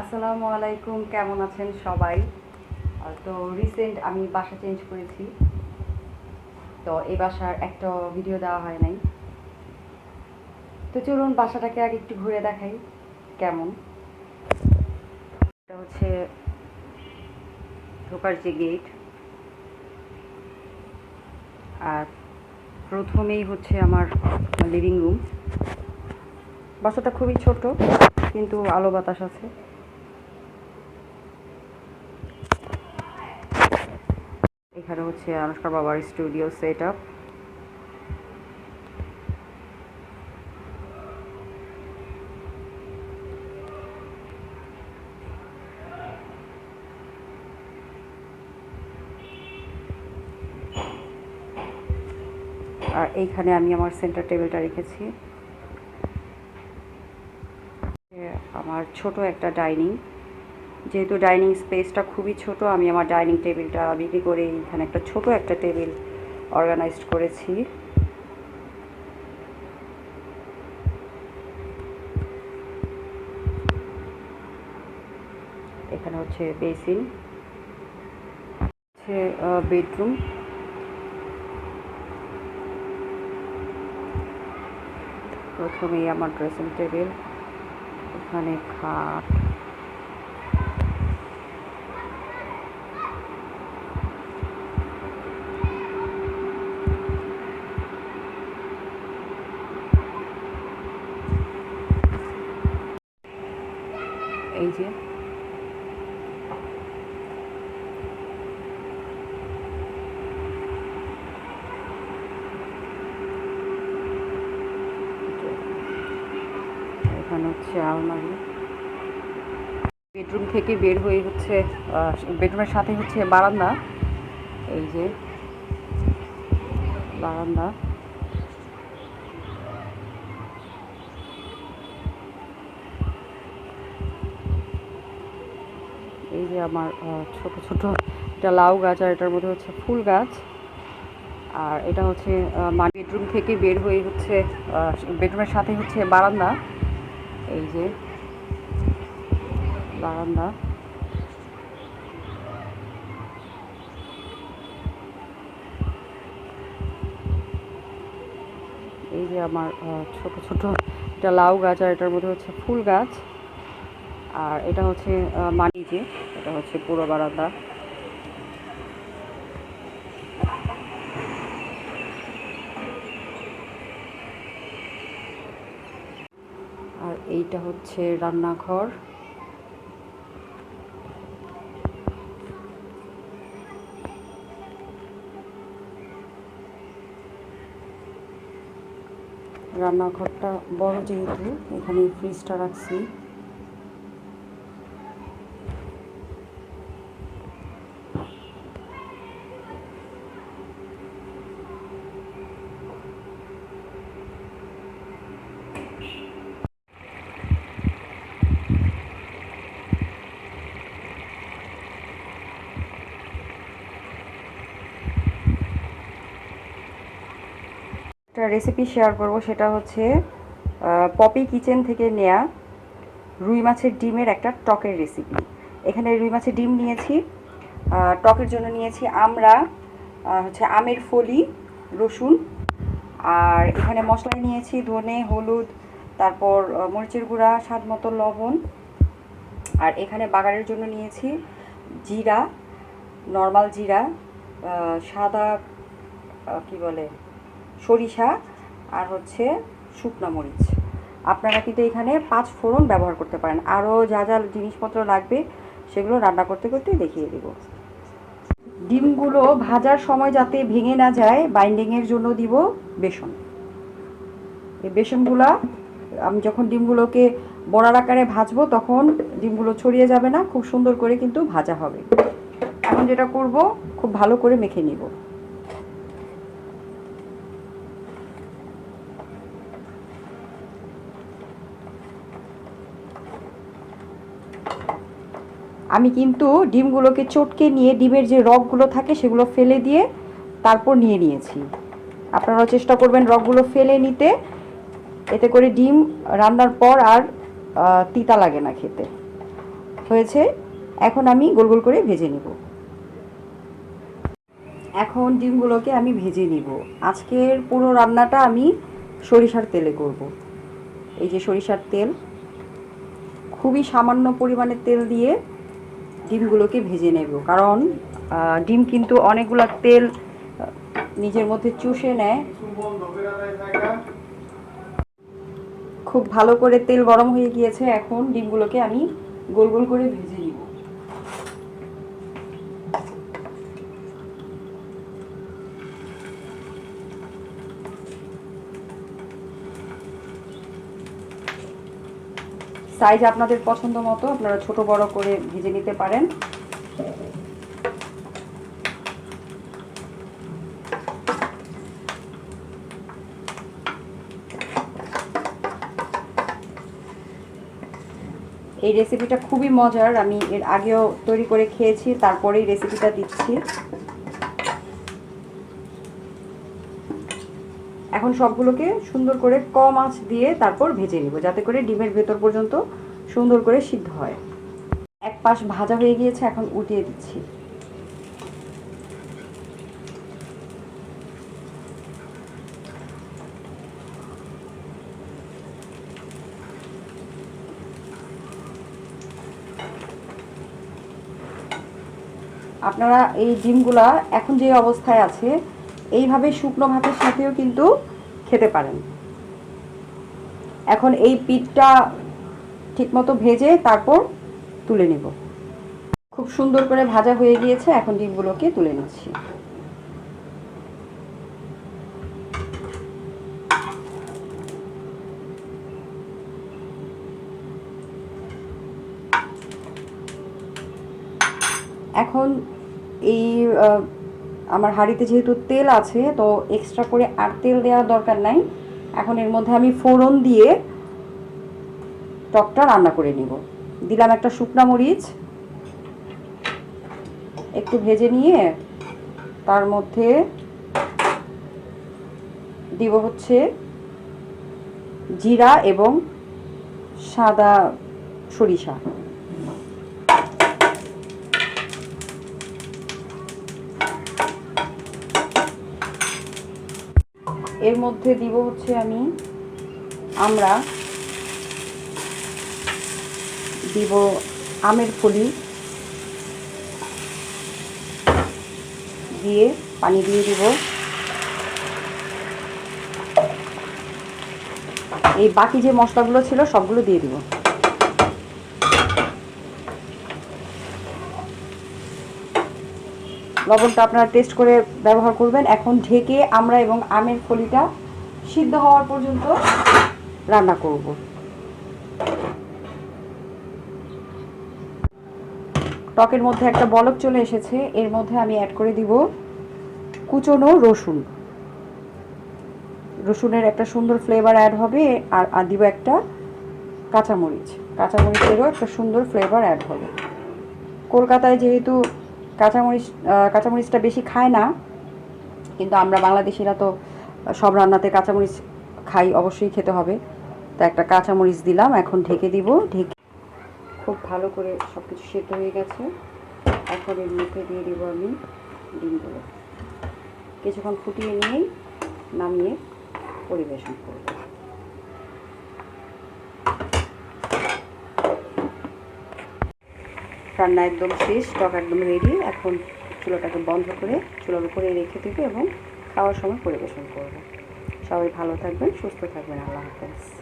আসসালামু আলাইকুম, কেমন আছেন সবাই? তো রিসেন্ট আমি বাসা চেঞ্জ করেছি। তো এই বাসার একটা ভিডিও দেওয়া হয় নাই। তো চলুন বাসাটাকে আগে একটু ঘুরে দেখাই, কেমন? এটা হচ্ছে ঢোকার যে গেট আর প্রথমেই হচ্ছে আমার লিভিং রুম বাসাটা খুবই ছোট, কিন্তু আলো বাতাস আছে। এখানে হচ্ছে আনুষ্কার বাবার স্টুডিও সেট আপ আর এইখানে আমি আমার সেন্টার টেবিলটা রেখেছি। আমার ছোট একটা ডাইনিং যেহেতু ডাইনিং স্পেসটা খুবই ছোট, আমি আমার ডাইনিং টেবিলটা বিক্রি করে এখানে একটা ছোট একটা টেবিল অর্গানাইজড করেছি। এখানে হচ্ছে বেসিন, হচ্ছে বেডরুম। প্রথমেই আমার ড্রেসিং টেবিল, এখানে খাট এই যে। এখানে হচ্ছে আলমারি। বেডরুম থেকে বের হয়ে হচ্ছে বেডরুমের সাথে হচ্ছে বারান্দা। এই যে, বারান্দা। এই যে আমার ছোট ছোট এটা লাউ গাছ, আর এটার মধ্যে হচ্ছে ফুল গাছ। আর এটা হচ্ছে মানি বেডরুম থেকে বের হয়ে হচ্ছে বেডরুমের সাথে হচ্ছে বারান্দা। এই যে বারান্দা। এই যে আমার ছোট ছোট এটা লাউ গাছ, আর এটার মধ্যে হচ্ছে ফুল গাছ। আর এটা হচ্ছে মানি যে এটা হচ্ছে পুরো বারান্দা। আর এইটা হচ্ছে রান্নাঘর। রান্নাঘরটা বড় যেহেতু এখানে ফ্রিজটা রাখছি। একটা রেসিপি শেয়ার করব, সেটা হচ্ছে পপি কিচেন থেকে নেয়া রুই মাছের ডিমের একটা টকের রেসিপি এখানে রুই মাছের ডিম নিয়েছি টকের জন্য নিয়েছি আমরা হচ্ছে আমের ফলি, রসুন, আর এখানে মশলা নিয়েছি ধনে, হলুদ, তারপর মরিচের গুঁড়া, স্বাদ মতো লবণ, আর এখানে বাগানের জন্য নিয়েছি জিরা নর্মাল জিরা সাদা কি বলে? সরিষা আর হচ্ছে শুকনো মরিচ। আপনারা কিন্তু এখানে পাঁচ ফোড়ন ব্যবহার করতে পারেন। আরও যা যা জিনিসপত্র লাগবে সেগুলো রান্না করতে করতে দেখিয়ে দেব। ডিমগুলো ভাজার সময় যাতে ভেঙে না যায়, বাইন্ডিংয়ের জন্য দিব বেসন। এই বেসনগুলা, আমি যখন ডিমগুলোকে বড়ার আকারে ভাজবো তখন ডিমগুলো ছড়িয়ে যাবে না, খুব সুন্দর করে কিন্তু ভাজা হবে। এখন যেটা করব, খুব ভালো করে মেখে নিব। আমি কিন্তু ডিমগুলোকে চটকে নিয়ে ডিমের যে রগগুলো থাকে সেগুলো ফেলে দিয়ে তারপর নিয়ে নিয়েছি। আপনারাও চেষ্টা করবেন রগগুলো ফেলে নিতে। এতে করে ডিম রান্নার পর আর তিতা লাগে না খেতে। হয়েছে, এখন আমি গোল গোল করে ভেজে নিব। এখন ডিমগুলোকে আমি ভেজে নিব। আজকের পুরো রান্নাটা আমি সরিষার তেলে করব। এই যে সরিষার তেল, খুবই সামান্য পরিমাণে তেল দিয়ে ডিমগুলোকে ভেজে নেব। কারণ ডিম কিন্তু অনেকগুলো তেল নিজের মধ্যে চুষে নেয়। খুব ভালো করে তেল গরম হয়ে গিয়েছে। এখন ডিমগুলোকে আমি গোল গোল করে ভেজে নিব। সাইজ আপনাদের পছন্দ মতো, আপনারা ছোট বড় করে ভেজে নিতে পারেন। এই রেসিপিটা খুবই মজার, আমি এর আগেও তৈরি করে খেয়েছি, তারপরেই রেসিপিটা দিচ্ছি। এখন সবগুলোকে সুন্দর করে কম আঁচ দিয়ে তারপর ভেজে নিব, যাতে করে ডিমের ভেতর পর্যন্ত সুন্দর করে সিদ্ধ হয়। এক পাশ ভাজা হয়ে গিয়েছে, এখন উঠিয়ে দিচ্ছি। আপনারা এই ডিমগুলা এখন যে অবস্থায় আছে এইভাবে শুকনো ভাতের সাথেও কিন্তু খেতে পারেন। এখন এই পিঠটা ঠিকমতো ভেজে তারপর তুলে নেব। খুব সুন্দর করে ভাজা হয়ে গিয়েছে, এখন ডিমগুলোকে তুলে নিচ্ছি। এখন এই আমার হাঁড়িতে যেহেতু তেল আছে, তো এক্সট্রা করে আর তেল দেওয়ার দরকার নাই। এখন এর মধ্যে আমি ফোড়ন দিয়ে টকটা রান্না করে নিব। দিলাম একটা শুকনা মরিচ। একটু ভেজে নিয়ে তার মধ্যে দিব হচ্ছে জিরা এবং সাদা সরিষা। এর মধ্যে দিব হচ্ছে আমি, আমরা দিব আমের ফলি, দিয়ে পানি দিয়ে দিব। এই বাকি যে মশলাগুলো ছিল সবগুলো দিয়ে দিব। লবণটা আপনারা টেস্ট করে ব্যবহার করবেন। এখন ঢেকে আমরা এবং আমের ফলিটা সিদ্ধ হওয়ার পর্যন্ত রান্না করব। টকের মধ্যে একটা বলক চলে এসেছে, এর মধ্যে আমি অ্যাড করে দিব কুচনো রসুন। রসুনের একটা সুন্দর ফ্লেভার অ্যাড হবে আর আর দিব একটা কাঁচামরিচ। কাঁচামরিচেরও একটা সুন্দর ফ্লেভার অ্যাড হবে। কলকাতায় যেহেতু কাঁচামরিচ কাঁচামরিচটা বেশি খায় না, কিন্তু আমরা বাংলাদেশিরা তো সব রান্নাতে কাঁচামরিচ খাই, অবশ্যই খেতে হবে। তো একটা কাঁচামরিচ দিলাম, এখন ঢেকে দিব, ঢেকে খুব ভালো করে সব কিছু সেদ্ধ হয়ে গেছে। এখন এর মধ্যে দিয়ে দিব আমি ডিমগুলো। কিছুক্ষণ ফুটিয়ে নিয়েই নামিয়ে পরিবেশন করব। রান্না একদম শেষ, টক একদম রেডি এখন চুলাটাকে বন্ধ করে, চুলার উপরে রেখে দেবো এবং খাওয়ার সময় পরিবেশন করব। সবাই ভালো থাকবেন, সুস্থ থাকবেন। আল্লাহ হাফেজ।